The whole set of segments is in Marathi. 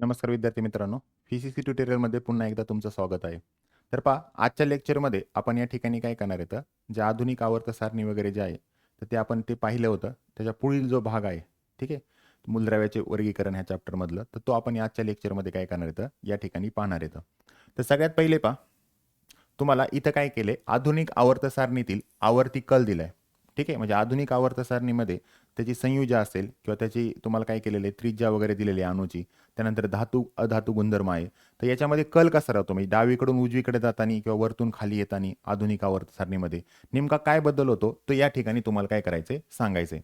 नमस्कार विद्यार्थी मित्रांनो फी सी सी ट्युटोरियलमध्ये पुन्हा एकदा तुमचं स्वागत आहे. तर पहा आजच्या लेक्चरमध्ये आपण या ठिकाणी काय करणार आहे तर जे आधुनिक आवर्त सारणी वगैरे जे आहे तर ते आपण ते पाहिलं होतं त्याच्या पुढील जो भाग आहे ठीक आहे? मूलद्रव्याचे वर्गीकरण ह्या चॅप्टरमधलं तर तो आपण आजच्या लेक्चरमध्ये काय करणार आहे तर या ठिकाणी पाहणार आहे तर. सगळ्यात पहिले पहा तुम्हाला इथं काय केले आधुनिक आवर्त सारणीतील आवर्ती कल दिलाय ठीक आहे? म्हणजे आधुनिक आवर्त सारणीमध्ये त्याची संयुजा असेल किंवा त्याची तुम्हाला काय केलेले त्रिज्या वगैरे दिलेली आहे अणूची त्यानंतर धातू अधातू गुणधर्म आहे. तर याच्यामध्ये कल कसा राहतो? म्हणजे डावीकडून उजवीकडे जाताना किंवा वरतून खाली येताना आधुनिक आवर्त सारणीमध्ये नेमका काय बदल होतो? तो या ठिकाणी तुम्हाला काय करायचंय सांगायचंय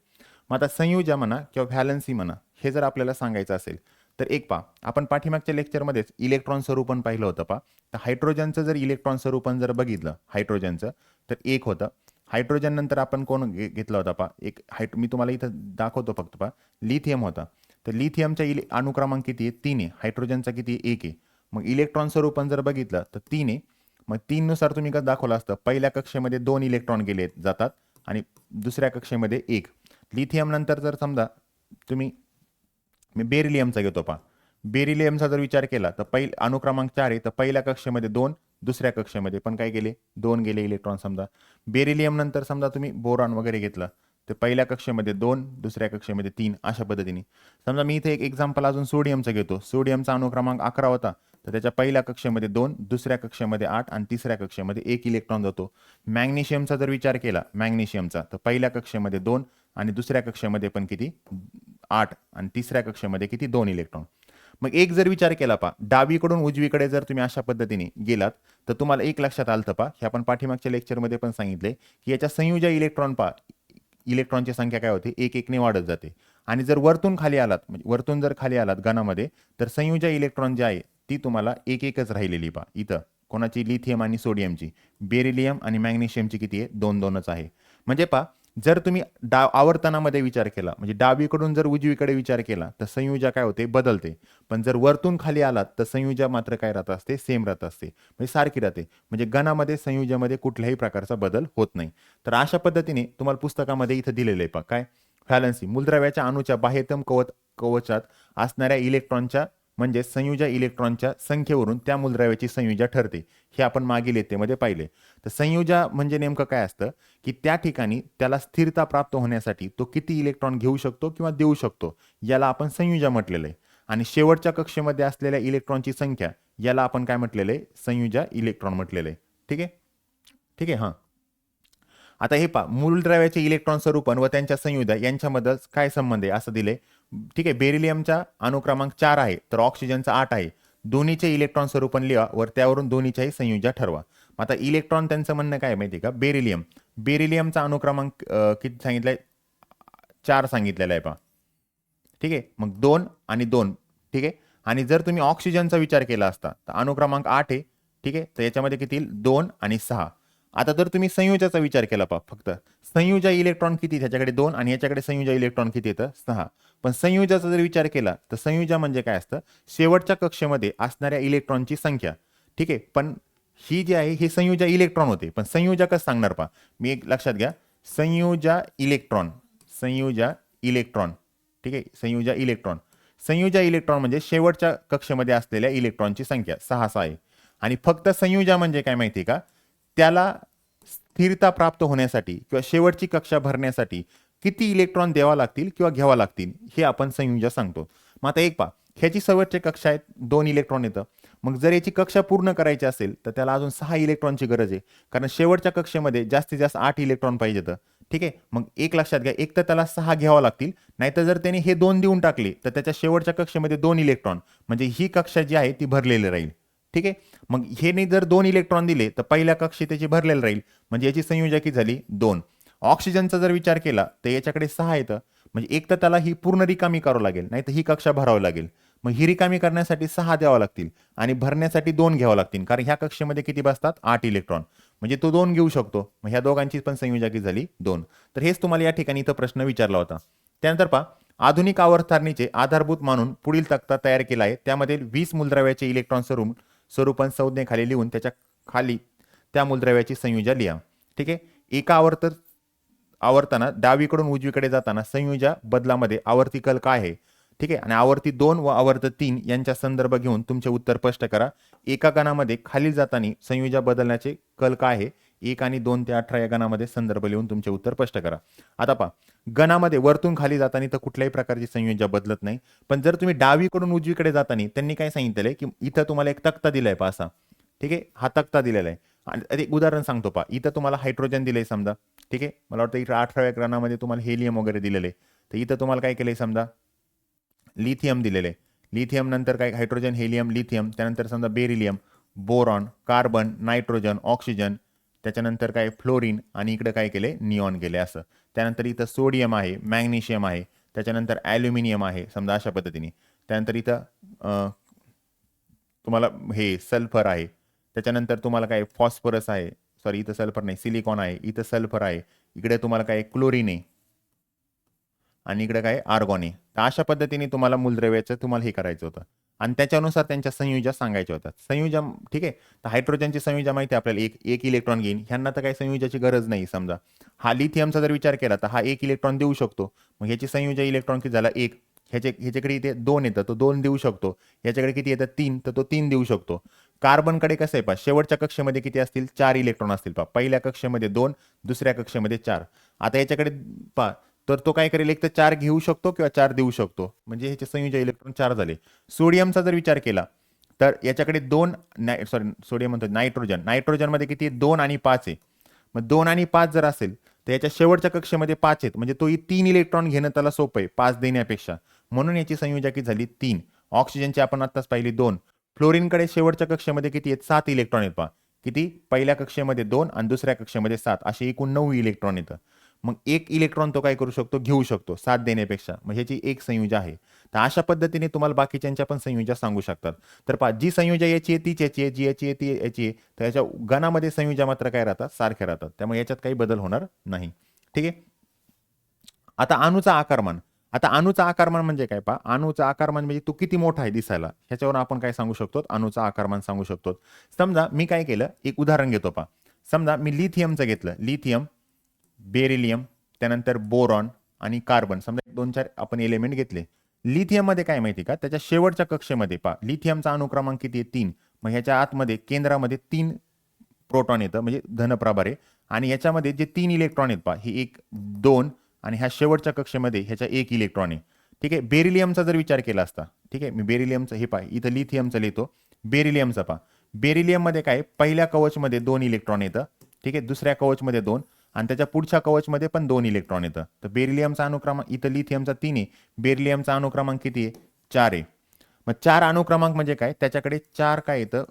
मग आता संयुजा म्हणा किंवा व्हॅलन्सी म्हणा हे जर आपल्याला सांगायचं असेल तर एक पा आपण पाठीमागच्या लेक्चरमध्येच इलेक्ट्रॉन स्वरूपण पाहिलं होतं पा तर हायड्रोजनचं जर इलेक्ट्रॉन स्वरूपण जर बघितलं हायड्रोजनचं तर एक होतं. हायड्रोजन नंतर आपण कोण घे घेतला होता पा एक हायट मी तुम्हाला इथं दाखवतो फक्त पा लिथियम होता. तर लिथियमचा इले अनुक्रमांक किती आहे? तीन आहे. हायड्रोजनचा किती आहे? एक आहे. मग इलेक्ट्रॉन स्वरूपण जर बघितलं तर तीन आहे. मग तीननुसार तुम्ही कसं दाखवलं असतं. पहिल्या कक्षेमध्ये दोन इलेक्ट्रॉन गेले जातात आणि दुसऱ्या कक्षेमध्ये एक. लिथियम नंतर जर समजा तुम्ही मी बेरिलियमचा घेतो पा बेरिलियमचा जर विचार केला तर पहिल अनुक्रमांक चार आहे. तर पहिल्या कक्षेमध्ये दोन दुसऱ्या कक्षेमध्ये. पण काय गेले दोन गेले इलेक्ट्रॉन समजा. बेरिलियम नंतर समजा तुम्ही बोरॉन वगैरे घेतलं. तर पहिल्या कक्षेमध्ये दोन दुसऱ्या कक्षेमध्ये तीन अशा पद्धतीने. समजा मी इथे एक एक्झाम्पल अजून सोडियमचा घेतो. सोडियमचा अनुक्रमांक अकरा होता. तर त्याच्या पहिल्या कक्षेमध्ये दोन दुसऱ्या कक्षेमध्ये आठ आणि तिसऱ्या कक्षेमध्ये एक इलेक्ट्रॉन जातो. मॅग्नेशियमचा जर विचार केला मॅग्नेशियमचा तर पहिल्या कक्षेमध्ये दोन आणि दुसऱ्या कक्षेमध्ये पण किती? आठ आणि तिसऱ्या कक्षेमध्ये किती? दोन इलेक्ट्रॉन. मग एक जर विचार केला पा डावीकडून उजवीकडे जर तुम्ही अशा पद्धतीने गेलात तर तुम्हाला एक लक्षात आलं पा हे आपण पाठीमागच्या लेक्चरमध्ये पण सांगितले की याच्या संयुजा इलेक्ट्रॉन पा इलेक्ट्रॉनची संख्या काय होते? एक एकने वाढत जाते. आणि जर वरतून खाली आलात म्हणजे वरतून जर खाली आलात गणामध्ये तर संयुजा इलेक्ट्रॉन जी आहे ती तुम्हाला एक एकच राहिलेली पा इथं. कोणाची? लिथियम आणि सोडियमची बेरिलियम आणि मॅग्नेशियमची किती आहे? दोन दोनच आहे. म्हणजे पा जर तुम्ही डा आवर्तनामध्ये विचार केला म्हणजे डावीकडून जर उजवीकडे विचार केला तर संयुजा काय होते? बदलते. पण जर वरतून खाली आलात तर संयुजा मात्र काय राहत असते? सेम राहत असते. म्हणजे सारखी राहते. म्हणजे गणामध्ये संयुजामध्ये कुठल्याही प्रकारचा बदल होत नाही. तर अशा पद्धतीने तुम्हाला पुस्तकामध्ये इथं दिलेलं आहे पा काय? व्हॅलन्सी मूलद्रव्याच्या अणूच्या बाह्यतम कवच कवचात असणाऱ्या इलेक्ट्रॉनच्या म्हणजे संयुजा इलेक्ट्रॉनच्या संख्येवरून त्या मूलद्रव्याची संयुजा ठरते. हे आपण मागील येतेमध्ये पाहिले. तर संयुजा म्हणजे नेमकं काय असतं? की त्या ठिकाणी त्याला स्थिरता प्राप्त होण्यासाठी तो किती इलेक्ट्रॉन घेऊ शकतो किंवा देऊ शकतो याला आपण संयुजा म्हटलेलं आहे. आणि शेवटच्या कक्षेमध्ये असलेल्या इलेक्ट्रॉनची संख्या याला आपण काय म्हटलेलं आहे? संयुजा इलेक्ट्रॉन म्हटलेलं आहे. ठीक आहे? ठीक आहे हां. आता हे पा मूलद्रव्याचे इलेक्ट्रॉन स्वरूपण व त्यांच्या संयुजा यांच्यामध्ये काय संबंध आहे? असं दिले ठीक आहे बेरिलियमचा अनुक्रमांक चार आहे तर ऑक्सिजनचा आठ आहे. दोन्हीचे इलेक्ट्रॉन स्वरूपण लिहा वर त्यावरून दोन्हीच्याही संयोजा ठरवा. आता इलेक्ट्रॉन त्यांचं म्हणणं काय माहिती का? बेरिलियम. बेरिलियमचा अनुक्रमांक किती सांगितलाय? चार सांगितलेला आहे पा ठीक आहे मग दोन आणि दोन. ठीक आहे आणि जर तुम्ही ऑक्सिजनचा विचार केला असता तर अनुक्रमांक आठ आहे. ठीक आहे तर याच्यामध्ये किती दोन आणि सहा. आता जर तुम्ही संयुजाचा विचार केला पा फक्त. संयुजा इलेक्ट्रॉन किती? त्याच्याकडे दोन आणि याच्याकडे संयुजा इलेक्ट्रॉन किती येतं? सहा. पण संयुजाचा जर विचार केला तर संयुजा म्हणजे काय असतं? शेवटच्या कक्षेमध्ये असणाऱ्या इलेक्ट्रॉनची संख्या. ठीक आहे? पण ही जी आहे ही संयुजा इलेक्ट्रॉन होते. पण संयुजा कसं सांगणार पा मी एक लक्षात घ्या. संयुजा इलेक्ट्रॉन. संयुजा इलेक्ट्रॉन. ठीक आहे? संयुजा इलेक्ट्रॉन. संयुजा इलेक्ट्रॉन म्हणजे शेवटच्या कक्षेमध्ये असलेल्या इलेक्ट्रॉनची संख्या. सहा सहा आहे. आणि फक्त संयुजा म्हणजे काय माहिती का? त्याला स्थिरता प्राप्त होण्यासाठी किंवा शेवटची कक्षा भरण्यासाठी किती इलेक्ट्रॉन द्यावा लागतील किंवा घ्यावा लागतील हे आपण संयुजा सांगतो. मग आता एक पा ह्याची शेवटची कक्षा आहेत दोन इलेक्ट्रॉन येतं. मग जर याची कक्षा पूर्ण करायची असेल तर त्याला अजून सहा इलेक्ट्रॉनची गरज आहे. कारण शेवटच्या कक्षेमध्ये जास्तीत जास्त आठ इलेक्ट्रॉन पाहिजेत ठीक आहे? मग एक लक्षात घ्या एक तर त्याला सहा घ्यावा लागतील नाहीतर जर त्याने हे दोन देऊन टाकले तर त्याच्या शेवटच्या कक्षेमध्ये दोन इलेक्ट्रॉन म्हणजे ही कक्षा जी आहे ती भरलेली राहील. ठीक आहे? मग हे नाही जर दोन इलेक्ट्रॉन दिले तर पहिल्या कक्षी त्याची भरलेलं राहील. म्हणजे याची संयोजकी झाली? दोन. ऑक्सिजनचा जर विचार केला तर याच्याकडे सहा येतं. म्हणजे एक तर त्याला ही पूर्ण रिकामी करावं लागेल नाही तर ही कक्षा भरावी लागेल. मग ही रिकामी करण्यासाठी सहा द्यावं लागतील आणि भरण्यासाठी दोन घ्यावं लागतील. कारण ह्या कक्षेमध्ये किती बसतात? आठ इलेक्ट्रॉन म्हणजे तो दोन घेऊ शकतो. मग ह्या दोघांची पण संयोजकी झाली? दोन. तर हेच तुम्हाला या ठिकाणी इथं प्रश्न विचारला होता. त्यानंतर पहा आधुनिक आवर्तसारणीचे आधारभूत मानून पुढील तक्ता तयार केला आहे. त्यामध्ये वीस मूलद्रव्याचे इलेक्ट्रॉन स्वरूप स्वरूपन संज्ञेखाली लिहून त्याच्याखाली त्या मूलद्रव्याची संयुजा लिहा. ठीक आहे? एका आवर्त आवर्ताना डावीकडून उजवीकडे जाताना संयुजा बदलामध्ये आवर्ती कल काय आहे? ठीक आहे? आणि आवर्ती दोन व आवर्त तीन यांच्या संदर्भ घेऊन तुमचे उत्तर स्पष्ट करा. एका गणामध्ये खाली जाताना संयुजा बदलण्याचे कल काय आहे? एक आणि दोन ते अठरा या गणामध्ये संदर्भ लिहून तुमचे उत्तर स्पष्ट करा. आता पहा गणामध्ये वरतून खाली जाताना तर कुठल्याही प्रकारची संयोजा बदलत नाही. पण जर तुम्ही डावीकडून उजवीकडे जाताना त्यांनी काय सांगितलं आहे की इथं तुम्हाला एक तक्ता दिलाय पहा असा. ठीक आहे? हा तक्ता दिलेला आहे. आणि एक उदाहरण सांगतो पहा. इथं तुम्हाला हायड्रोजन दिलंय समजा. ठीक आहे? मला वाटतं इथं अठराव्या ग्रहामध्ये तुम्हाला हेलियम वगैरे दिलेलं आहे. तर इथं तुम्हाला काय केलंय समजा? लिथियम दिलेलं आहे. लिथियम नंतर काय? Hydrogen helium lithium. त्यानंतर समजा beryllium boron carbon nitrogen oxygen त्याच्यानंतर काय फ्लोरिन आणि इकडं काय केले निऑन केले असं. त्यानंतर इथं सोडियम आहे मॅग्नेशियम आहे त्याच्यानंतर ॲल्युमिनियम आहे समजा अशा पद्धतीने. त्यानंतर इथं तुम्हाला हे सल्फर आहे. त्याच्यानंतर तुम्हाला काय फॉस्फरस आहे. सॉरी इथं सल्फर नाही सिलिकॉन आहे इथं सल्फर आहे. इकडे तुम्हाला काय क्लोरीन आहे. आणि इकडे काय? आर्गॉनी तर अशा पद्धतीने तुम्हाला मूलद्रव्याचं तुम्हाला हे करायचं होतं. आणि त्याच्यानुसार त्यांच्या संयुजा सांगायच्या होत्या. संयुजा ठीक आहे? तर हायड्रोजनची संयुजा माहिती आपल्याला. एक एक इलेक्ट्रॉन घेईन. ह्यांना तर काही संयुजाची गरज नाही समजा. हा लिथियमचा जर विचार केला तर हा एक इलेक्ट्रॉन देऊ शकतो. मग ह्याची संयुजा इलेक्ट्रॉन किती झाला? एक. ह्याचे ह्याच्याकडे इथे दोन येतं तो दोन देऊ शकतो. ह्याच्याकडे किती येतं? तीन. तर तो तीन देऊ शकतो. कार्बनकडे कसं आहे पा शेवटच्या कक्षेमध्ये किती असतील? चार इलेक्ट्रॉन असतील पा पहिल्या कक्षेमध्ये दोन दुसऱ्या कक्षेमध्ये चार. आता याच्याकडे पा तर तो काय करेल एक तर चार घेऊ शकतो किंवा चार देऊ शकतो. म्हणजे ह्याचे संयोजन इलेक्ट्रॉन चार झाले. सोडियमचा जर विचार केला तर याच्याकडे दोन नाय सॉरी सोडियम म्हणतो नायट्रोजन नायट्रोजनमध्ये किती आहे? दोन आणि पाच आहे. मग दोन आणि पाच जर असेल तर याच्या शेवटच्या कक्षेमध्ये पाच आहेत. म्हणजे तो तीन इलेक्ट्रॉन घेणं त्याला सोपं आहे पाच देण्यापेक्षा. म्हणून याची संयोजकी झाली? तीन. ऑक्सिजनची आपण आत्ताच पाहिली दोन. फ्लोरिनकडे शेवटच्या कक्षेमध्ये किती आहेत? सात इलेक्ट्रॉन आहेत पहा. किती? पहिल्या कक्षेमध्ये दोन आणि दुसऱ्या कक्षेमध्ये सात. असे एकूण नऊ इलेक्ट्रॉन येतं. मग एक इलेक्ट्रॉन तो काय करू शकतो? घेऊ शकतो साथ देण्यापेक्षा. मग ह्याची एक संयुजा आहे. तर अशा पद्धतीने तुम्हाला बाकीच्यांच्या पण संयुजा सांगू शकतात. तर पा जी संयुजा याची आहे तीच याची आहे. जी याची आहे ती याची आहे. तर याच्या गणामध्ये संयुजा मात्र काय राहतात? सारख्या राहतात. त्यामुळे याच्यात काही बदल होणार नाही. ठीक आहे? आता अणूचा आकारमान आता अणूचा आकारमान म्हणजे काय? पहा अणूचा आकारमान म्हणजे तो किती मोठा आहे दिसायला. ह्याच्यावर आपण काय सांगू शकतो? अणूचा आकारमान सांगू शकतो. समजा मी काय केलं? एक उदाहरण घेतो पहा. समजा मी लिथियमचं घेतलं. लिथियम बेरिलियम त्यानंतर बोरॉन आणि कार्बन. समजा एक दोन चार आपण एलिमेंट घेतले. लिथियममध्ये काय माहिती का? त्याच्या शेवटच्या कक्षेमध्ये पहा. लिथियमचा अणुक्रमांक किती आहे? तीन. मग ह्याच्या आतमध्ये केंद्रामध्ये तीन प्रोटॉन येतं म्हणजे धनप्रभार आहे. आणि याच्यामध्ये जे तीन इलेक्ट्रॉन आहेत पहा हे एक दोन आणि ह्या शेवटच्या कक्षेमध्ये ह्याच्या एक इलेक्ट्रॉन आहे. ठीक आहे? बेरिलियमचा जर विचार केला असता ठीक आहे? मी बेरिलियमचं हे पहा इथं लिथियमचं लिहितो. बेरिलियमचं पहा. बेरिलियममध्ये काय पहिल्या कवचमध्ये दोन इलेक्ट्रॉन येतं. ठीक आहे? दुसऱ्या कवचमध्ये दोन. आणि त्याच्या पुढच्या कवचमध्ये पण दोन इलेक्ट्रॉन येतं. तर बेरिलियमचा अनुक्रमांक इथं लिथियमचा तीन आहे. बेरिलियमचा अनुक्रमांक किती आहे? चार आहे. मग चार अनुक्रमांक म्हणजे काय? त्याच्याकडे चार काय येतं?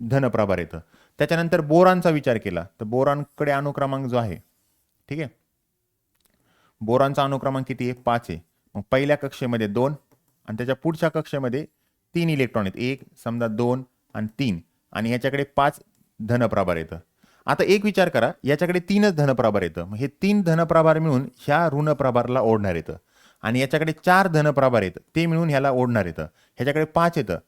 धनप्रभार येतं. त्याच्यानंतर बोरांचा विचार केला. तर बोरांकडे अनुक्रमांक जो आहे ठीक आहे? बोरांचा अनुक्रमांक किती आहे? पाच आहे. मग पहिल्या कक्षेमध्ये दोन आणि त्याच्या पुढच्या कक्षेमध्ये तीन इलेक्ट्रॉन आहेत. एक समजा दोन आणि तीन. आणि ह्याच्याकडे पाच धनप्रभार येतं. आता एक विचार करा याच्याकडे तीनच धनप्रभार येतं. मग हे तीन धनप्रभार मिळून ह्या ऋणप्रभारला ओढणार येतं. आणि याच्याकडे चार धनप्रभार येतं ते मिळून ह्याला ओढणार येतं. ह्याच्याकडे पाच येतं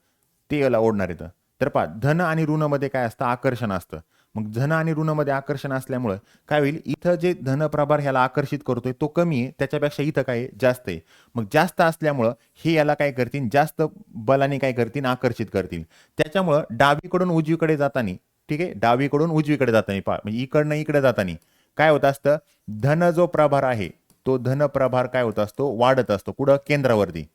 ते याला ओढणार येतं. तर पहा धन आणि ऋणमध्ये काय असतं? आकर्षण असतं. मग धन आणि ऋणमध्ये आकर्षण असल्यामुळं काय होईल? इथं जे धनप्रभार ह्याला आकर्षित करतोय तो कमी आहे. त्याच्यापेक्षा इथं काय जास्त आहे. मग जास्त असल्यामुळं हे याला काय करतील? जास्त बलाने काय करतील? आकर्षित करतील. त्याच्यामुळं डावीकडून उजवीकडे जाताना ठीक आहे? डावीकडून उजवीकडे जाताना पा म्हणजे इकडनं इकडे जाताना काय होत असतं? धन जो प्रभार आहे तो धन प्रभार काय होत असतो? वाढत असतो. कुठं? केंद्रावरती.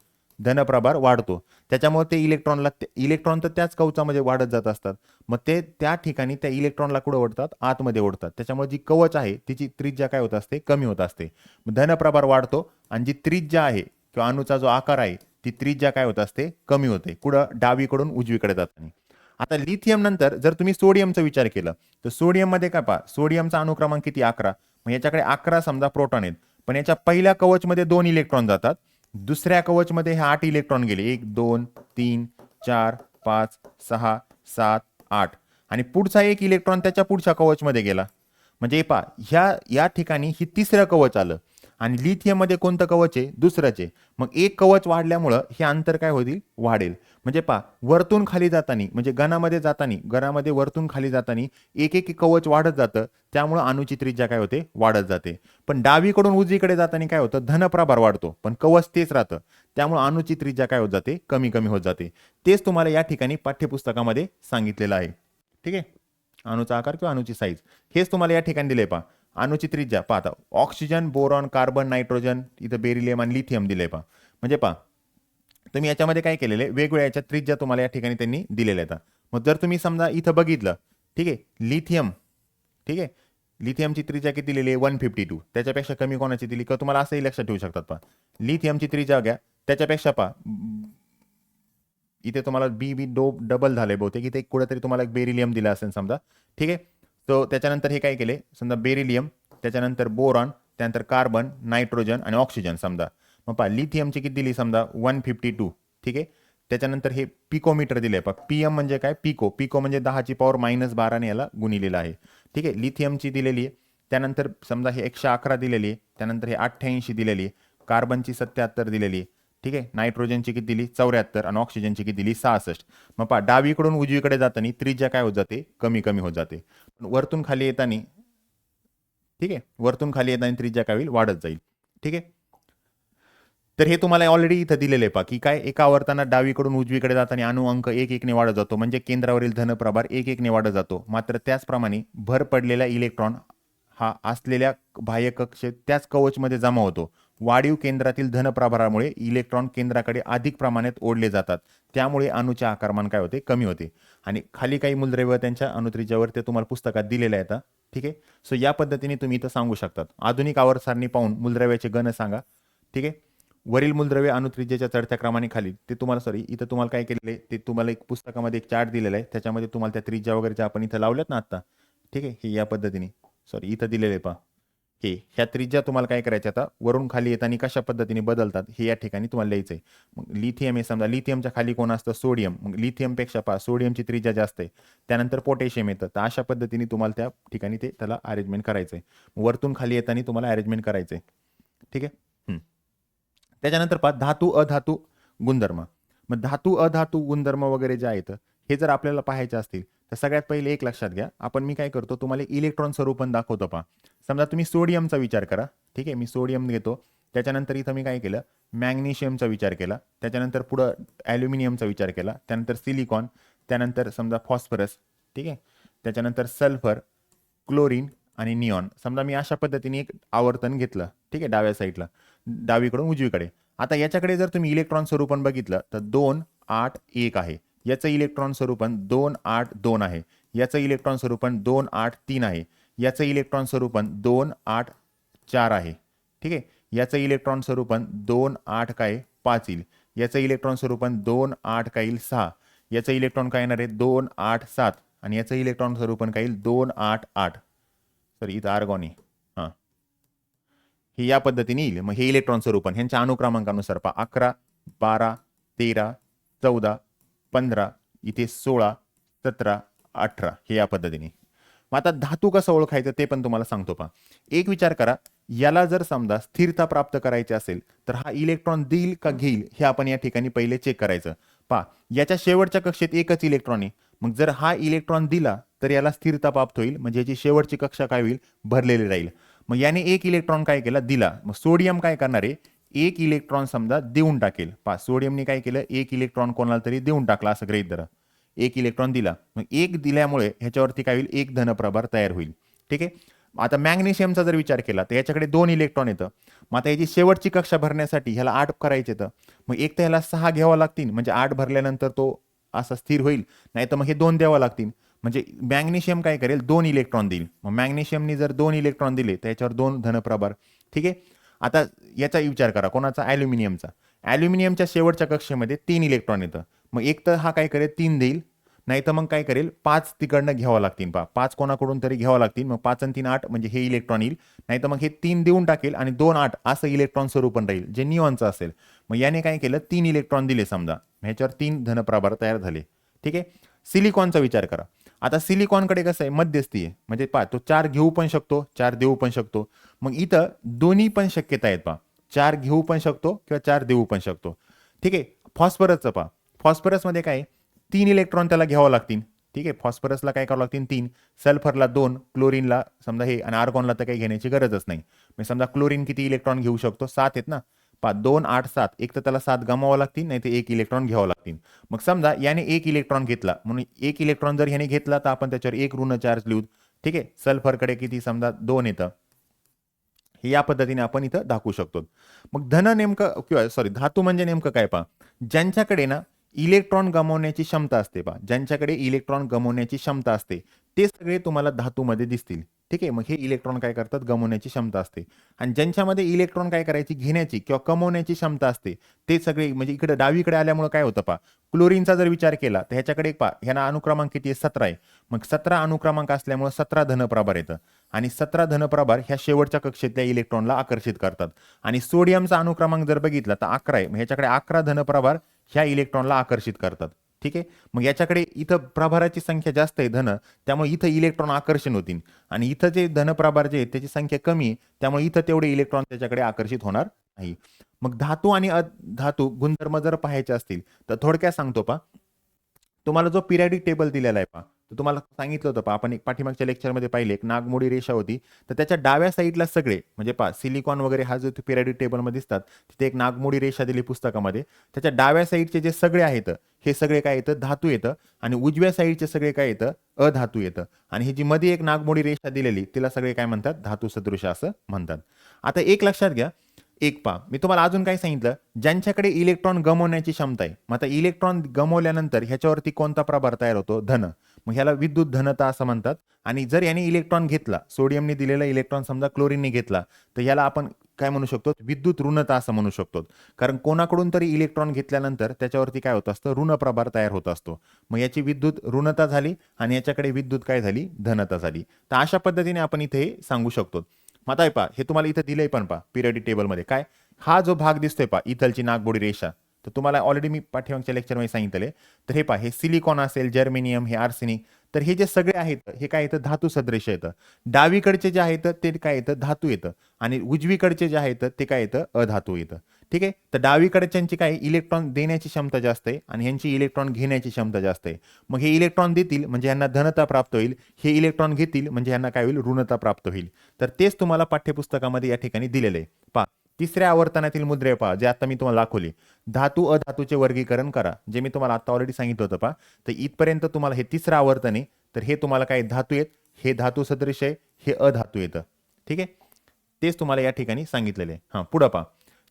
धनप्रभार वाढतो. त्याच्यामुळे ते इलेक्ट्रॉनला इलेक्ट्रॉन तर त्याच कवचामध्ये वाढत जात असतात. मग ते त्या ठिकाणी त्या इलेक्ट्रॉनला कुठं ओढतात? आतमध्ये ओढतात. त्याच्यामुळे जी कवच आहे तिची त्रिज्या काय होत असते? कमी होत असते. धन धनप्रभार वाढतो आणि जी त्रिज्या आहे किंवा अणूचा जो आकार आहे ती त्रिज्या काय होत असते? कमी होते. कुठं? डावीकडून उजवीकडे जाताना. आता लिथियम नंतर जर तुम्ही सोडियमचा विचार केला तर सोडियममध्ये काय पहा सोडियमचा अणुक्रमांक किती? अकरा. मग याच्याकडे अकरा समजा प्रोटॉन आहेत. पण याच्या पहिल्या कवचमध्ये दोन इलेक्ट्रॉन जातात. दुसऱ्या कवचमध्ये हे आठ इलेक्ट्रॉन गेले. एक दोन तीन चार पाच सहा सात आठ. आणि पुढचा एक इलेक्ट्रॉन त्याच्या पुढच्या कवचमध्ये गेला. म्हणजे पहा ह्या या ठिकाणी ही तिसरं कवच आलं. आणि लिथियममध्ये कोणतं कवच आहे? दुसऱ्याचे. मग एक कवच वाढल्यामुळं हे अंतर काय होईल वाढेल. म्हणजे पा वरतून खाली जाताना म्हणजे गणामध्ये जाताना गणामध्ये वरतून खाली जाताना एक एक कवच वाढत जातं. त्यामुळं अणुची त्रिज्या काय होते? वाढत जाते. पण डावीकडून उजवीकडे जाताना काय होतं? धनप्रभार वाढतो. पण कवच तेच राहतं. त्यामुळं अणुची त्रिज्या काय होत जाते? कमी कमी होत जाते. तेच तुम्हाला या ठिकाणी पाठ्यपुस्तकामध्ये सांगितलेलं आहे. ठीक आहे? अणुचा आकार किंवा अणुची साईज हेच तुम्हाला या ठिकाणी दिले पहा. अनुचित त्रिज्या पहा आता ऑक्सिजन बोरॉन कार्बन नायट्रोजन इथं बेरिलियम आणि लिथियम दिले पहा. म्हणजे पहा तुम्ही याच्यामध्ये काय केलेलं आहे? वेगवेगळ्या याच्या त्रिज्या तुम्हाला या ठिकाणी त्यांनी दिलेल्या आहेत. मग जर तुम्ही समजा इथं बघितलं ठीक आहे लिथियम ठीक आहे लिथियमची त्रिज्या किती दिलेली आहे? वन फिफ्टी टू त्याच्यापेक्षा कमी कोणाची दिली? का तुम्हाला असंही लक्षात ठेवू शकतात पहा. लिथियमची त्रिज्या घ्या. त्याच्यापेक्षा पहा इथे तुम्हाला बी बी डो डबल झाले बहुतेक. इथे कुठेतरी तुम्हाला एक बेरिलियम दिला असेल समजा. ठीक आहे? तो त्याच्यानंतर हे काय केले? समजा बेरिलियम त्याच्यानंतर बोरॉन त्यानंतर कार्बन नायट्रोजन आणि ऑक्सिजन समजा. मग पहा लिथियमची किती दिली समजा? वन फिफ्टी टू ठीक आहे? त्याच्यानंतर हे पिकोमीटर दिले. पहा पी एम म्हणजे काय? पिको. पिको म्हणजे दहाची पॉवर मायनस बाराने याला गुणिलेलं आहे. ठीक आहे? लिथियमची दिलेली आहे. त्यानंतर समजा हे एकशे अकरा दिलेली आहे. त्यानंतर हे अठ्ठ्याऐंशी दिलेली आहे. कार्बनची सत्याहत्तर दिलेली आहे. ठीक आहे? नायट्रोजनची किती दिली? चौऱ्याहत्तर आणि ऑक्सिजनची किती दिली? सहासष्ट. मग पहा डावीकडून उजवीकडे जाताना त्रिज्या काय होत जाते? कमी कमी होत जाते. वरतून खाली येताना ठीक आहे वरतून खाली येताना त्रिज्या काय होईल? वाढत जाईल. ठीक आहे? तर हे तुम्हाला ऑलरेडी इथं दिलेलं आहे पा की काय एका आवर्ताना डावीकडून उजवीकडे जाताना अणु अंक एक एकने वाढत जातो. म्हणजे केंद्रावरील धनप्रभार एक एकने वाढत जातो. मात्र त्याचप्रमाणे भर पडलेला इलेक्ट्रॉन हा असलेल्या बाह्य कक्षेत त्याच कवचमध्ये जमा होतो. वाढीव केंद्रातील धनप्रभारामुळे इलेक्ट्रॉन केंद्राकडे अधिक प्रमाणात ओढले जातात. त्यामुळे अणूचे आकारमान काय होते? कमी होते. आणि खाली काही मूलद्रव्य त्यांच्या अणुत्रिज्यावर ते तुम्हाला पुस्तकात दिलेले आहेत ठीक आहे? सो या पद्धतीने तुम्ही इथं सांगू शकतात. आधुनिक आवर्त सारणी पाहून मूलद्रव्याचे गण सांगा. ठीक आहे? वरील मूलद्रव्य अणुत्रिज्याच्या चढत्या क्रमाने खाली. ते तुम्हाला सॉरी इथं तुम्हाला काय केलेले ते तुम्हाला एक पुस्तकामध्ये एक चार्ट दिलेला आहे. त्याच्यामध्ये तुम्हाला त्या त्रिज्या वगैरे आपण इथं लावल्यात ना आता ठीक आहे? हे या पद्धतीने सॉरी इथं दिलेले पहा. हे ह्या त्रिज्या तुम्हाला काय करायच्या आता? वरून खाली येताना कशा पद्धतीने बदलतात? हे या ठिकाणी तुम्हाला लिहायचं आहे मग लिथियम हे समजा लिथियमच्या खाली कोण असतं? सोडियम मग लिथियमपेक्षा पहा सोडियमची त्रिज्या जास्त आहे. त्यानंतर पोटॅशियम येतं. तर अशा पद्धतीने तुम्हाला त्या ठिकाणी ते त्याला अरेंजमेंट करायचं आहे वरतून खाली येताना तुम्हाला अरेंजमेंट करायचं आहे ठीक आहे? त्याच्यानंतर पहा धातू अधातू गुणधर्म. मग धातू अधातू गुणधर्म वगैरे जे आहेत हे जर आपल्याला पाहायचे असतील तर सगळ्यात पहिले एक लक्षात घ्या. आपण मी काय करतो तुम्हाला इलेक्ट्रॉन स्वरूपण दाखवतो पहा. समजा तुम्ही सोडियमचा विचार करा. ठीक आहे मी सोडियम घेतो. त्याच्यानंतर इथं मी काय केलं? मॅग्नेशियमचा विचार केला. त्याच्यानंतर पुढं ॲल्युमिनियमचा विचार केला. त्यानंतर सिलिकॉन त्यानंतर समजा फॉस्फरस ठीक आहे? त्याच्यानंतर सल्फर क्लोरीन आणि निऑन समजा मी अशा पद्धतीने एक आवर्तन घेतलं. ठीक आहे डाव्या साईडला डावीकडून उजवीकडे. आता याच्याकडे जर तुम्ही इलेक्ट्रॉन स्वरूपण बघितलं तर दोन आठ एक आहे. याचं इलेक्ट्रॉन स्वरूपण दोन आठ दोन आहे. याचं इलेक्ट्रॉन स्वरूपण दोन आठ तीन आहे. याचं इलेक्ट्रॉन स्वरूपण दोन आठ चार आहे. ठीक आहे? याचं इलेक्ट्रॉन स्वरूपण दोन आठ काय पाच येईल. याचं इलेक्ट्रॉन स्वरूपण दोन आठ काय येईल सहा. याचं इलेक्ट्रॉन काय येणार आहे? दोन आठ सात. आणि याचं इलेक्ट्रॉन स्वरूपण काय येईल? दोन आठ आठ. सॉरी इथं आर्गॉनी हां. हे या पद्धतीने येईल. मग हे इलेक्ट्रॉन स्वरूपण ह्यांच्या अनुक्रमांकानुसार पहा. अकरा बारा तेरा चौदा पंधरा इथे सोळा सतरा अठरा हे या पद्धतीने. मग आता धातू कसं ओळखायचं ते पण तुम्हाला सांगतो पहा. एक विचार करा याला जर समजा स्थिरता प्राप्त करायची असेल तर हा इलेक्ट्रॉन देईल का घेईल हे आपण या ठिकाणी पहिले चेक करायचं. पहा याच्या शेवटच्या कक्षेत एकच इलेक्ट्रॉन आहे. मग जर हा इलेक्ट्रॉन दिला तर याला स्थिरता प्राप्त होईल म्हणजे याची शेवटची कक्षा काय होईल? भरलेली राहील. मग याने एक इलेक्ट्रॉन काय केला? दिला. मग सोडियम काय करणार आहे? एक इलेक्ट्रॉन समजा देऊन टाकेल. पा सोडियमने काय केलं? एक इलेक्ट्रॉन कोणाला तरी देऊन टाकला असं ग्रहित धरा. एक इलेक्ट्रॉन दिला. मग एक दिल्यामुळे ह्याच्यावरती काय होईल? एक धनप्रभार तयार होईल. ठीक आहे? आता मॅग्नेशियमचा जर विचार केला तर याच्याकडे दोन इलेक्ट्रॉन येतं. मग आता याची शेवटची कक्षा भरण्यासाठी ह्याला आठ करायचे तर? मग एक तर ह्याला सहा घ्यावं लागतील. म्हणजे आठ भरल्यानंतर तो असा स्थिर होईल. नाही तर मग हे दोन द्यावं लागतील. म्हणजे मॅग्नेशियम काय करेल? दोन इलेक्ट्रॉन देईल. मग मॅग्नेशियमने जर दोन इलेक्ट्रॉन दिले तर याच्यावर दोन धनप्रभार. ठीक आहे? आता याचा विचार करा कोणाचा? ॲल्युमिनियमचा. ॲल्युमिनियमच्या शेवटच्या कक्षेमध्ये तीन इलेक्ट्रॉन येतं. मग एक तर हा काय करेल? तीन देईल. नाही तर मग काय करेल? पाच तिकडनं घ्यावं लागतील पा पाच कोणाकडून तरी घ्यावं लागतील. मग पाच आणि तीन आठ म्हणजे हे इलेक्ट्रॉन येईल. नाही तर मग हे तीन देऊन टाकेल आणि दोन आठ असं इलेक्ट्रॉन स्वरूपण राहील जे निऑनचं असेल. मग याने काय केलं? तीन इलेक्ट्रॉन दिले समजा. ह्याच्यावर तीन धनप्रभार तयार झाले. ठीक आहे? सिलिकॉनचा विचार करा. आता सिलिकॉनकडे कसं आहे मध्यस्थी आहे. म्हणजे पहा तो चार घेऊ पण शकतो चार देऊ पण शकतो. मग इथं दोन्ही पण शक्यता आहेत पहा. चार घेऊ पण शकतो किंवा चार देऊ पण शकतो. ठीक आहे फॉस्फरसचं पहा. फॉस्फरसमध्ये काय तीन इलेक्ट्रॉन त्याला घ्यावं लागतील. ठीक आहे फॉस्फरसला काय करावं लागतील तीन. सल्फरला दोन क्लोरीनला समजा हे आणि आर्गॉनला तर काही घेण्याची गरजच नाही. म्हणजे समजा क्लोरीन किती इलेक्ट्रॉन घेऊ शकतो सात आहेत ना. पहा दोन आठ सात. एक तर त्याला सात गमावं लागतील नाही तर एक इलेक्ट्रॉन घ्यावं लागतील. मग समजा याने एक इलेक्ट्रॉन घेतला. म्हणून एक इलेक्ट्रॉन जर ह्याने घेतला तर आपण त्याच्यावर एक ऋण चार्ज लिहू. ठीक आहे? सल्फरकडे किती? समजा दोन येतं. हे या पद्धतीने आपण इथं दाखवू शकतो. मग धन नेमकं किंवा सॉरी धातू म्हणजे नेमकं काय पहा? ज्यांच्याकडे ना इलेक्ट्रॉन गमावण्याची क्षमता असते पहा. ज्यांच्याकडे इलेक्ट्रॉन गमावण्याची क्षमता असते ते सगळे तुम्हाला धातूमध्ये दिसतील. ठीक आहे मग हे इलेक्ट्रॉन काय करतात? गमवण्याची क्षमता असते. आणि ज्यांच्यामध्ये इलेक्ट्रॉन काय करायची? घेण्याची किंवा कमवण्याची क्षमता असते. ते सगळे म्हणजे इकडे डावीकडे आल्यामुळे काय होतं पा क्लोरीनचा जर विचार केला तर ह्याच्याकडे पा ह्यांना अनुक्रमांक किती आहे? सतरा आहे. मग सतरा अनुक्रमांक असल्यामुळे सतरा धनप्रभार येतं. आणि सतरा धनप्रभार ह्या शेवटच्या कक्षेतल्या इलेक्ट्रॉनला आकर्षित करतात. आणि सोडियमचा अनुक्रमांक जर बघितला तर अकरा आहे. मग ह्याच्याकडे अकरा धनप्रभार ह्या इलेक्ट्रॉनला आकर्षित करतात. ठीक आहे? मग याच्याकडे इथं प्रभाराची संख्या जास्त आहे धन त्यामुळे इथं इलेक्ट्रॉन आकर्षण होतील. आणि इथं जे धनप्रभार जे आहेत त्याची संख्या कमी आहे त्यामुळे इथं तेवढे इलेक्ट्रॉन त्याच्याकडे आकर्षित होणार नाही. मग धातू आणि अधातू गुणधर्म जर पाहायचे असतील तर थोडक्यात सांगतो पा तुम्हाला जो पिरियडिक टेबल दिलेला आहे पा तर तुम्हाला सांगितलं होतं पा आपण एक पाठीमागच्या लेक्चरमध्ये पाहिले एक नागमोडी रेषा होती. तर त्याच्या डाव्या साईडला सगळे म्हणजे पा सिलिकॉन वगैरे हा जो पिरियडिक टेबलमध्ये दिसतात तिथे एक नागमोडी रेषा दिली पुस्तकामध्ये. त्याच्या डाव्या साईडचे जे सगळे आहेत हे सगळे काय येतं? धातू येतं. आणि उजव्या साईडचे सगळे काय येतं? अधातू येतं. आणि ही जी मध्ये एक नागमोडी रेषा दिलेली तिला सगळे काय म्हणतात? धातू सदृश असं म्हणतात. आता एक लक्षात घ्या एक पा मी तुम्हाला अजून काय सांगितलं? ज्यांच्याकडे इलेक्ट्रॉन गमवण्याची क्षमता आहे मग आता इलेक्ट्रॉन गमवल्यानंतर ह्याच्यावरती कोणता प्रभार तयार होतो? धन. मग ह्याला विद्युत धनता असं म्हणतात. आणि जर याने इलेक्ट्रॉन घेतला सोडियमने दिलेला इलेक्ट्रॉन समजा क्लोरीनने घेतला तर याला आपण काय म्हणू शकतो? विद्युत ऋणता असं म्हणू शकतो. कारण कोणाकडून तरी इलेक्ट्रॉन घेतल्यानंतर त्याच्यावरती काय होत असतं? ऋण प्रभार तयार होत असतो. मग याची विद्युत ऋणता झाली आणि याच्याकडे विद्युत काय झाली? धनता झाली. तर अशा पद्धतीने आपण इथे सांगू शकतो. मग आता पहा हे तुम्हाला इथं दिलंय पण पहा पिरियडिक टेबलमध्ये काय? हा जो भाग दिसतोय पहा इथलची नागबोडी रेषा. तर तुम्हाला ऑलरेडी मी पाठीमागच्या लेक्चरमध्ये सांगितले तर हे पहा हे सिलिकॉन असेल जर्मेनियम हे आर्सेनिक तर हे जे सगळे आहेत हे काय येतं? धातू सदृश येतं. डावीकडचे जे आहेत ते काय येतं? धातू येतं. आणि उजवीकडचे जे आहेत ते काय येतं? अधातू येतं. ठीक आहे? तर डावीकडच्यांची काय? इलेक्ट्रॉन देण्याची क्षमता जास्त आहे आणि ह्यांची इलेक्ट्रॉन घेण्याची क्षमता जास्त आहे. मग हे इलेक्ट्रॉन देतील म्हणजे यांना धनता प्राप्त होईल. हे इलेक्ट्रॉन घेतील म्हणजे यांना काय होईल? ऋणता प्राप्त होईल. तर तेच तुम्हाला पाठ्यपुस्तकामध्ये या ठिकाणी दिलेलं आहे. पा तिसऱ्या आवर्तनातील मुद्रे पहा जे आता मी तुम्हाला दाखवली. धातू अधातूचे वर्गीकरण करा जे मी तुम्हाला आता ऑलरेडी सांगितलं होतं पहा. तर इथपर्यंत तुम्हाला हे तिसरं आवर्तन आहे. तर हे तुम्हाला काय? धातू आहेत. हे धातू सदृश आहे हे अधातू येतं. ठीक आहे? तेच तुम्हाला या ठिकाणी सांगितलेले आहे. हां पुढं पहा.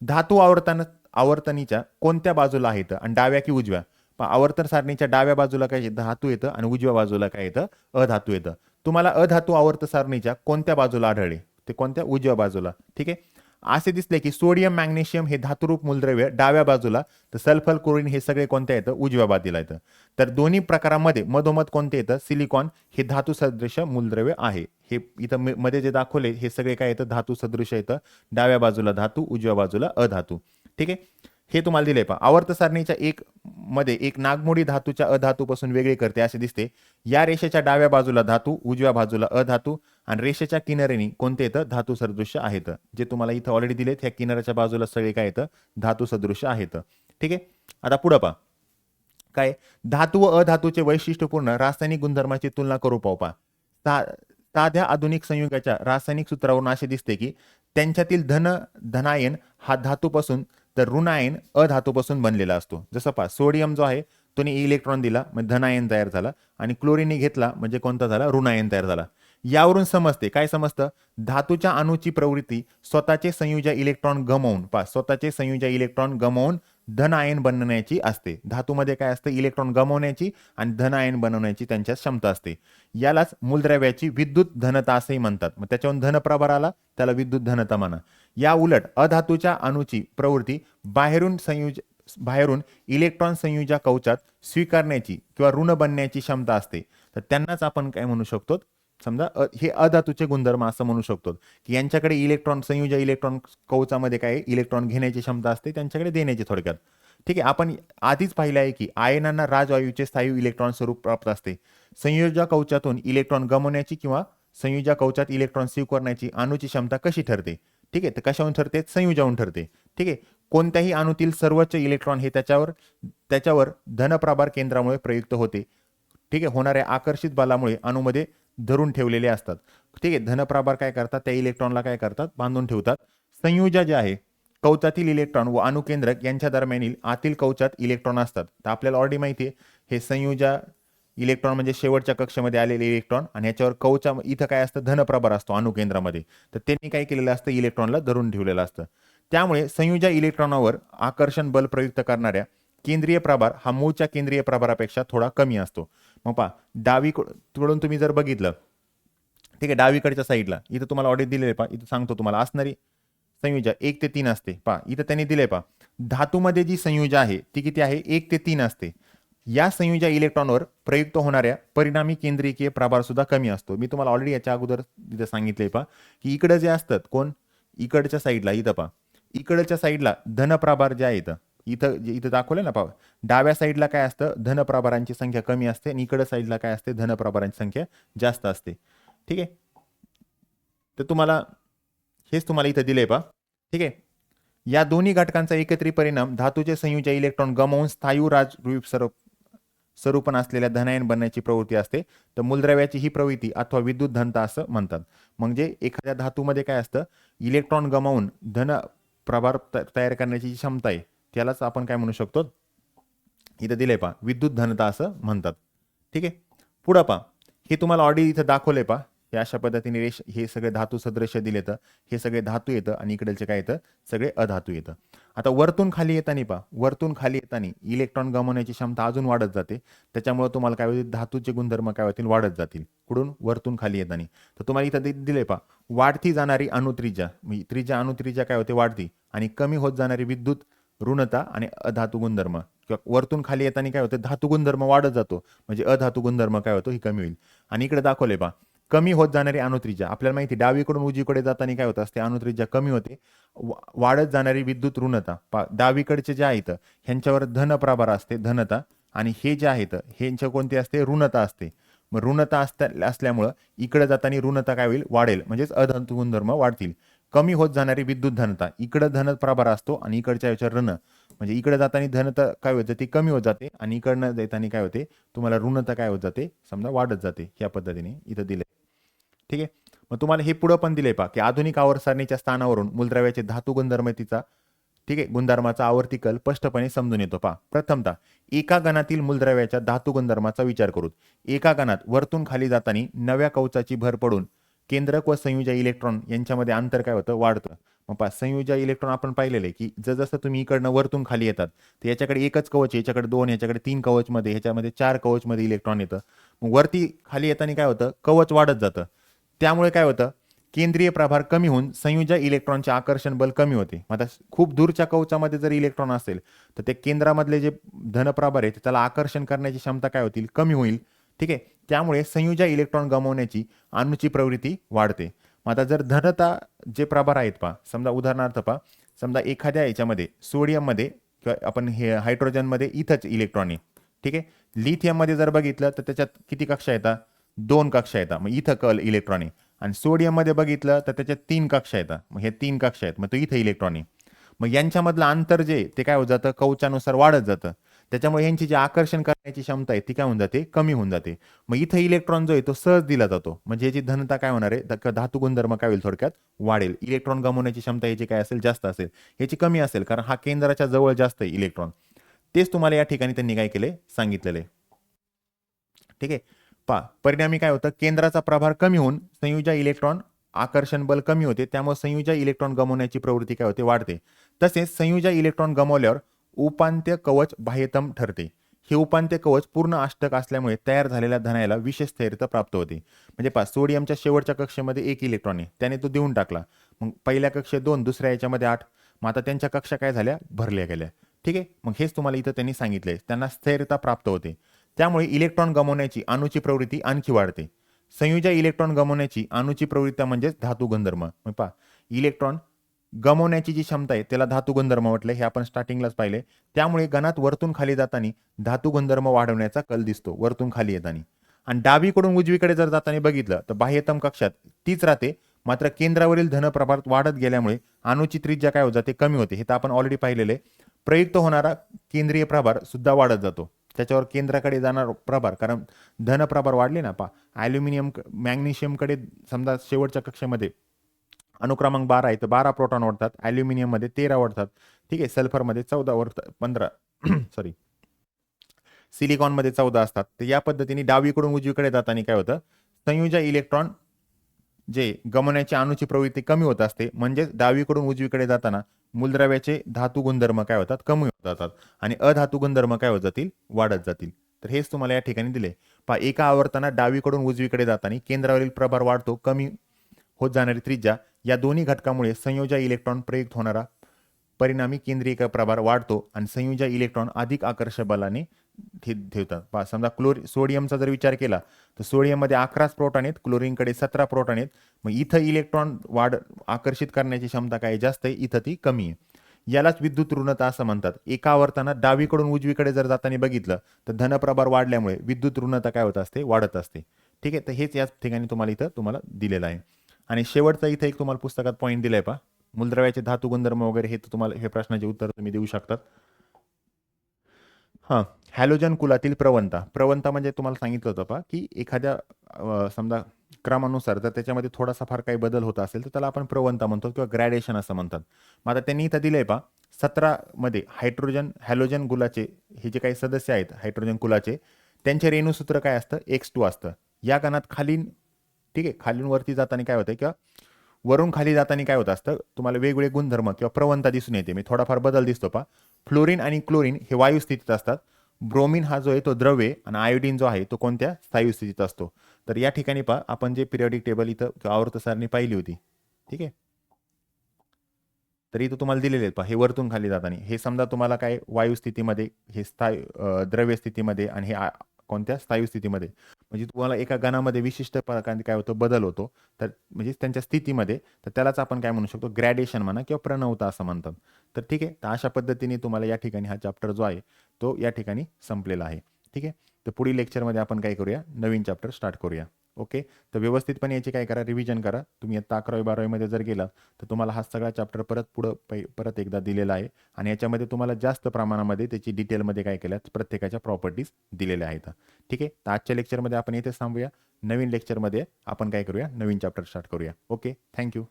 धातू आवर्तन आवर्तनीच्या कोणत्या बाजूला आहेत? आणि डाव्या की उजव्या? पहा आवर्तन सारणीच्या डाव्या बाजूला काय धातू येतं आणि उजव्या बाजूला काय येतं? अधातू येतं. तुम्हाला अधातू आवर्त सारणीच्या कोणत्या बाजूला आढळले? ते कोणत्या? उजव्या बाजूला. ठीक आहे? असे दिसले की सोडियम मॅग्नेशियम हे धातुरूप मूलद्रव्य डाव्या बाजूला तर सल्फर क्लोरीन हे सगळे कोणत्या येतं उजव्या बाजूला येतं तर दोन्ही प्रकारामध्ये मधोमध कोणते येतं सिलिकॉन हे धातू सदृश मूलद्रव्य आहे. हे इथं मध्ये जे दाखवले हे सगळे काय येतं धातू सदृश येतं डाव्या बाजूला धातू उजव्या बाजूला अधातू. ठीक आहे? हे तुम्हाला दिले पहा. आवर्त सारणीच्या एक मध्ये एक नागमोडी धातूच्या अधातूपासून वेगळे करते असे दिसते. या रेषेच्या डाव्या बाजूला धातू उजव्या बाजूला अधातू आणि रेषेच्या किनाऱ्याने कोणते येतं धातू सदृश्य आहेत? जे तुम्हाला इथं ऑलरेडी दिलेत ह्या किनाऱ्याच्या बाजूला सगळे काय येतं धातू सदृश्य आहेत. ठीक आहे? आता पुढं पा काय? धातू व अधातूचे वैशिष्ट्यपूर्ण रासायनिक गुणधर्माची तुलना करू पाहू पा साध्या आधुनिक संयुगाच्या रासायनिक सूत्रावरून असे दिसते की त्यांच्यातील धन धनायन हा धातूपासून तर ऋणायन अधातूपासून बनलेला असतो. जसं पहा सोडियम जो आहे तो इलेक्ट्रॉन दिला म्हणजे धनायन तयार झाला आणि क्लोरीने घेतला म्हणजे कोणता झाला? ऋणायन तयार झाला. यावरून समजते. काय समजतं? धातूच्या अणूची प्रवृत्ती स्वतःचे संयुजा इलेक्ट्रॉन गमवून पा स्वतःचे संयुजा इलेक्ट्रॉन गमवून धन आयन बनवण्याची असते. धातूमध्ये काय असतं? इलेक्ट्रॉन गमवण्याची आणि धन आयन बनवण्याची त्यांच्या क्षमता असते. यालाच मूलद्रव्याची विद्युत धनता असंही म्हणतात. मग त्याच्यावरून धनप्रभार आला त्याला विद्युत धनता म्हणा. या उलट अधातूच्या अणूची प्रवृत्ती बाहेरून संयुज बाहेरून इलेक्ट्रॉन संयुजा कवचात स्वीकारण्याची किंवा ऋण बनण्याची क्षमता असते. तर त्यांनाच आपण काय म्हणू शकतो? समजा हे अधातूचे गुणधर्म असं म्हणू शकतो. की यांच्याकडे इलेक्ट्रॉन संयुजा इलेक्ट्रॉन कवचामध्ये काय इलेक्ट्रॉन घेण्याची क्षमता असते त्यांच्याकडे देण्याची थोडक्यात. ठीक आहे आपण आधीच पाहिलं आहे की आयनांना राजवायूचे स्थायी इलेक्ट्रॉन स्वरूप प्राप्त असते. संयोजा कवचातून इलेक्ट्रॉन गमवण्याची किंवा संयुजा कवचात इलेक्ट्रॉन स्वीकारण्याची अणूची क्षमता कशी ठरते? ठीक आहे तर कशाहून ठरते? संयुजाहून ठरते. ठीक आहे कोणत्याही अणूतील सर्वोच्च इलेक्ट्रॉन हे त्याच्यावर त्याच्यावर धनप्रभार केंद्रामुळे प्रयुक्त होते. ठीक आहे होणाऱ्या आकर्षित बलामुळे अणूमध्ये धरून ठेवलेले असतात. ठीक आहे धनप्रभार काय करतात? त्या इलेक्ट्रॉनला काय करतात? बांधून ठेवतात. संयोजा जे आहे कवचातील इलेक्ट्रॉन व अणुकेंद्रक यांच्या दरम्यानील आतील कवचात इलेक्ट्रॉन असतात. तर आपल्याला ऑलरेडी माहिती आहे हे संयोजा इलेक्ट्रॉन म्हणजे शेवटच्या कक्षामध्ये आलेले इलेक्ट्रॉन आणि याच्यावर कवचा इथं काय असतं? धनप्रभार असतो अणुकेंद्रामध्ये. तर त्यांनी काय केलेलं असतं? इलेक्ट्रॉनला धरून ठेवलेलं असतं. त्यामुळे संयोजा इलेक्ट्रॉनावर आकर्षण बल प्रयुक्त करणाऱ्या केंद्रीय प्रभार हा मूळच्या केंद्रीय प्रभारापेक्षा थोडा कमी असतो. मग पहा डावीकडून तुम्ही जर बघितलं ठीक आहे डावीकडच्या साईडला इथं तुम्हाला ऑडिट दिलेले पहा इथं सांगतो तुम्हाला असणारी संयोजा एक ते तीन असते पहा इथं त्यांनी दिले पहा धातूमध्ये जी संयोजा आहे ती किती आहे एक ते तीन असते. या संयोजा इलेक्ट्रॉनवर प्रयुक्त होणाऱ्या परिणामी केंद्रीय प्रभार सुद्धा कमी असतो. मी तुम्हाला ऑलरेडी याच्या अगोदर इथं सांगितले पहा की इकडं जे असतात कोण? इकडच्या साईडला इथं पहा इकडच्या साईडला धनप्रभार जे आहे इथं इथं जे इथं दाखवलं ना पाव डाव्या साईडला काय असतं? धनप्रभारांची संख्या कमी असते. आणि इकडं साईडला काय असते? धनप्रभारांची संख्या जास्त असते. ठीक आहे? तर तुम्हाला हेच तुम्हाला इथं दिले पहा. ठीक आहे? या दोन्ही घटकांचा एकत्रित परिणाम धातूचे संयुजा इलेक्ट्रॉन गमावून स्थायू राजरूप स्वरूप स्वरूपण असलेल्या धनायन बनण्याची प्रवृत्ती असते. तर मूलद्रव्याची ही प्रवृत्ती अथवा विद्युत धनता असं म्हणतात. म्हणजे एखाद्या धातूमध्ये काय असतं? इलेक्ट्रॉन गमावून धन प्रभार त- तयार करण्याची जी क्षमता आहे त्यालाच आपण काय म्हणू शकतो? इथं दिले पहा विद्युत धनता असं म्हणतात. ठीक आहे? पुढं पहा हे तुम्हाला ऑडी इथं दाखवले पहा. हे अशा पद्धतीने रेश हे सगळे धातू सदृश्य दिले तर हे सगळे धातू येतं आणि इकडलचे काय येतं? सगळे अधातू येतं. आता वरतून खाली येताना पहा वरतून खाली येताना इलेक्ट्रॉन गमवण्याची क्षमता अजून वाढत जाते. त्याच्यामुळे तुम्हाला काय होतील? धातूचे गुणधर्म काय होतील? वाढत जातील. कुठून? वरतून खाली येताना. तर तुम्हाला इथं दि- दिले पहा वाढती जाणारी अणुत्रिजा म्हणजे त्रिज्या अणुत्रिज्या काय होते? वाढती आणि कमी होत जाणारी विद्युत ऋणता आणि अधातू गुणधर्म. किंवा वरतून खाली येताना काय होतं? धातू गुणधर्म वाढत जातो. म्हणजे अधातू गुणधर्म काय होतो? ही कमी होईल. आणि इकडे दाखवले बा कमी होत जाणारी अनुत्रिजा आपल्याला माहिती डावीकडून उजवीकडे जाताना काय होतं? असते अनुत्रिजा कमी होते. वा- वाढत जाणारी विद्युत ऋणता. पा डावीकडचे जे आहेत ह्यांच्यावर धनप्रभार असते धनता. आणि हे जे आहेत ह्यांच्या कोणती असते? ऋणता असते. मग ऋणता असल्यामुळं इकडे जाताना ऋणता काय होईल? वाढेल. म्हणजेच अधंतू गुणधर्म वाढतील. कमी होत जाणारी विद्युत धनता. इकडं धन प्रभार असतो आणि इकडच्या याच्यावर ऋण. म्हणजे इकडे जाताना धनता काय होत ती कमी होत जाते आणि इकडनं जाताना काय होते? तुम्हाला ऋणता काय होत जाते? समजा वाढत जाते ह्या पद्धतीने इथं दिले ठीक आहे? मग तुम्हाला हे पुढं पण दिले पहा की आधुनिक आवर सारणीच्या स्थानावरून मूलद्रव्याचे धातू गुणधर्मतीचा ठीक आहे गुणधर्माचा आवर्ती कल स्पष्टपणे समजून येतो पहा. प्रथमतः एका गणातील मूलद्रव्याच्या धातू गुणधर्माचा विचार करू. एका गणात वरतून खाली जाताना नव्या कवचाची भर पडून केंद्रक व संयुजा इलेक्ट्रॉन यांच्यामध्ये अंतर काय होतं? वाढतं. मग पहा संयुजा इलेक्ट्रॉन आपण पाहिलेलं आहे की जसं तुम्ही इकडनं वरतून खाली येतात तर याच्याकडे एकच कवच याच्याकडे दोन याच्याकडे तीन कवचमध्ये ह्याच्यामध्ये चार कवचमध्ये इलेक्ट्रॉन येतं. मग वरती खाली येताना काय होतं? कवच वाढत जातं. त्यामुळे काय होतं? केंद्रीय प्रभार कमी होऊन संयुजा इलेक्ट्रॉनचे आकर्षण बल कमी होते. मग आता खूप दूरच्या कवचामध्ये जर इलेक्ट्रॉन असेल तर ते केंद्रामधले जे धनप्रभार आहे त्याला आकर्षण करण्याची क्षमता काय होतील? कमी होईल. ठीक आहे? त्यामुळे संयुजा इलेक्ट्रॉन गमावण्याची अणूची प्रवृत्ती वाढते. मग आता जर धनता जे प्रभार आहेत पहा समजा उदाहरणार्थ पहा समजा एखाद्या याच्यामध्ये सोडियममध्ये किंवा आपण हे हायड्रोजनमध्ये इथंच इलेक्ट्रॉन आहे. ठीक आहे? लिथियममध्ये जर बघितलं तर त्याच्यात किती कक्षा येतात दोन कक्षा येतात मग इथं कल इलेक्ट्रॉन आहे. आणि सोडियममध्ये बघितलं तर त्याच्यात तीन कक्षा येतात मग हे तीन कक्षा आहेत. मग तो इथं इलेक्ट्रॉन आहे. मग यांच्यामधलं अंतर जे ते काय होत जातं? कवचानुसार वाढत जातं. त्याच्यामुळे यांची जी आकर्षण करण्याची क्षमता आहे ती काय होऊन जाते? कमी होऊन जाते. मग इथं इलेक्ट्रॉन जो आहे तो सहज दिला जातो. म्हणजे याची धनता काय होणार आहे? धातू गुणधर्म काय होईल थोडक्यात? वाढेल. इलेक्ट्रॉन गमवण्याची क्षमता याची काय असेल? जास्त असेल. याची कमी असेल. कारण हा केंद्राच्या जवळ जास्त आहे इलेक्ट्रॉन. तेच तुम्हाला या ठिकाणी त्यांनी काय केले? सांगितलेले. ठीक आहे? पा परिणामी काय होतं? केंद्राचा प्रभार कमी होऊन संयुजा इलेक्ट्रॉन आकर्षण बल कमी होते. त्यामुळे संयुजा इलेक्ट्रॉन गमवण्याची प्रवृत्ती काय होते? वाढते. तसेच संयुजा इलेक्ट्रॉन गमावल्यावर उपांत्य कवच बाह्यतम ठरते. हे उपांत्य कवच पूर्ण अष्टक असल्यामुळे तयार झालेल्या धनायला विशेष स्थैर्यता प्राप्त होते. म्हणजे पा सोडियमच्या शेवटच्या कक्षेमध्ये एक इलेक्ट्रॉन आहे. त्याने तो देऊन टाकला. मग पहिल्या कक्षेत दोन दुसऱ्या याच्यामध्ये आठ. मग आता त्यांच्या कक्षा काय झाल्या? भरल्या गेल्या. ठीक आहे? मग हेच तुम्हाला इथं त्यांनी सांगितलंय. त्यांना स्थैर्यता प्राप्त होते. त्यामुळे इलेक्ट्रॉन गमावण्याची अणूची प्रवृत्ती आणखी वाढते. संयुजा इलेक्ट्रॉन गमावण्याची अणूची प्रवृत्ती म्हणजेच धातू गंधर्म. पहा इलेक्ट्रॉन गमवण्याची जी क्षमता आहे त्याला धातू गुणधर्म म्हटलं हे आपण स्टार्टिंगलाच पाहिले. त्यामुळे गणात वरतून खाली जाताना धातू गुणधर्म वाढवण्याचा कल दिसतो वरतून खाली येताना. आणि डावीकडून उजवीकडे जर जाताना बघितलं तर बाह्यतम कक्षात तीच राहते मात्र केंद्रावरील धनप्रभार वाढत गेल्यामुळे अणूची त्रिज्या काय होत जाते कमी होते. हे तर आपण ऑलरेडी पाहिलेले. प्रयुक्त होणारा केंद्रीय प्रभार सुद्धा वाढत जातो. त्याच्यावर केंद्राकडे जाणार प्रभार कारण धनप्रभार वाढले ना पा ॲल्युमिनियम मॅग्नेशियमकडे समजा शेवटच्या कक्षेमध्ये अनुक्रमांक बारा आहे तर बारा प्रोटॉन वाढतात ॲल्युमिनियममध्ये तेरा वाढतात ठीक आहे सल्फरमध्ये चौदा वाढतात पंधरा सॉरी सिलिकॉनमध्ये चौदा असतात. तर या पद्धतीने डावीकडून उजवीकडे जाताना काय होतं? संयुजा इलेक्ट्रॉन जे गमवण्याची अणूची प्रवृत्ती कमी होत असते म्हणजेच डावीकडून उजवीकडे जाताना मूलद्रव्याचे धातू गुणधर्म काय होतात? कमी होत जातात. आणि अधातू गुणधर्म काय होत जातील? वाढत जातील. तर हेच तुम्हाला या ठिकाणी दिले पहा एका आवर्तना डावीकडून उजवीकडे जाताना केंद्रावरील प्रभार वाढतो कमी होत जाणारी त्रिज्या या दोन्ही घटकामुळे संयोजा इलेक्ट्रॉन प्रयुक्त होणारा परिणामी केंद्रीय प्रभार वाढतो आणि संयोजा इलेक्ट्रॉन अधिक आकर्षक बलाने ठे ठेवतात. पा समजा क्लोरी सोडियमचा जर विचार केला तर सोडियममध्ये अकराच प्रोटॉन आहेत क्लोरीनकडे सतरा प्रोटॉन आहेत. मग इथं इलेक्ट्रॉन वाढ आकर्षित करण्याची क्षमता काय जास्त आहे? इथं ती कमी आहे. यालाच विद्युत ऋणता असं म्हणतात. एका आवर्ताना डावीकडून उजवीकडे जर जाताना बघितलं तर धनप्रभार वाढल्यामुळे विद्युत ऋणता काय होत असते? वाढत असते. ठीक आहे? तर हेच याच ठिकाणी तुम्हाला इथं तुम्हाला दिलेलं आहे. आणि शेवटचा इथं एक तुम्हाला पुस्तकात पॉईंट दिलाय पा मूलद्रव्याचे धातू गुणधर्म वगैरे हे तर तुम्हाला हे प्रश्नाचे उत्तर तुम्ही देऊ शकतात. हां हॅलोजन कुलातील प्रवंता प्रवंता म्हणजे तुम्हाला सांगितलं होतं पा की एखाद्या समजा क्रमानुसार जर त्याच्यामध्ये थोडासा फार काही बदल होत असेल तर त्याला आपण प्रवंता म्हणतो किंवा ग्रॅडेशन असं म्हणतात. मग आता त्यांनी इथं दिलंय पा सतरामध्ये हायड्रोजन हॅलोजन कुलाचे हे जे काही सदस्य आहेत हायड्रोजन कुलाचे त्यांचे रेणूसूत्र काय असतं? एक्स टू असतं. या गणात खालीन ठीक आहे खालून वरती जाताना काय होतं किंवा वरून खाली जाताना काय होत असतं तुम्हाला वेगवेगळे गुणधर्म किंवा प्रवणता दिसून येते. मी थोडाफार बदल दिसतो पा फ्लोरीन आणि क्लोरीन हे वायू स्थितीत असतात. ब्रोमिन हा जो आहे तो द्रव्य आणि आयोडीन जो आहे तो कोणत्या स्थायू स्थितीत असतो? तर या ठिकाणी पहा आपण जे पिरियडिक टेबल इथं किंवा आवर्त सारणी पाहिली होती ठीक आहे? तर इथं तुम्हाला दिलेले आहेत पहा हे वरतून खाली जाताना. हे समजा तुम्हाला काय वायू स्थितीमध्ये हे स्थायू द्रव्य स्थितीमध्ये आणि हे कोणत्या स्थायू स्थितीमध्ये म्हणजे तुम्हाला एका गणामध्ये विशिष्ट प्रकारे काय होतं बदल होतो. तर म्हणजे त्यांच्या स्थितीमध्ये तर त्यालाच आपण काय म्हणू शकतो? ग्रॅडेशन म्हणा किंवा प्रणवता असं म्हणतात. तर ठीक आहे तर अशा पद्धतीने तुम्हाला या ठिकाणी हा चॅप्टर जो आहे तो या ठिकाणी संपलेला आहे. ठीक आहे? तर पुढील लेक्चरमध्ये आपण काय करूया? नवीन चॅप्टर स्टार्ट करूया. ओके? तर व्यवस्थितपणे याची काय करा? रिव्हिजन करा. तुम्ही आता अकरावी बारावीमध्ये जर गेला तर तुम्हाला हा सगळा चॅप्टर परत पुढं पै परत एकदा दिलेला आहे. आणि याच्यामध्ये तुम्हाला जास्त प्रमाणामध्ये त्याची डिटेलमध्ये काय केल्यात? प्रत्येकाच्या प्रॉपर्टीज दिलेल्या आहेत. ठीक आहे? तर आजच्या लेक्चरमध्ये आपण इथे थांबूया. नवीन लेक्चरमध्ये आपण काय करूया? नवीन चॅप्टर स्टार्ट करूया. ओके? Thank you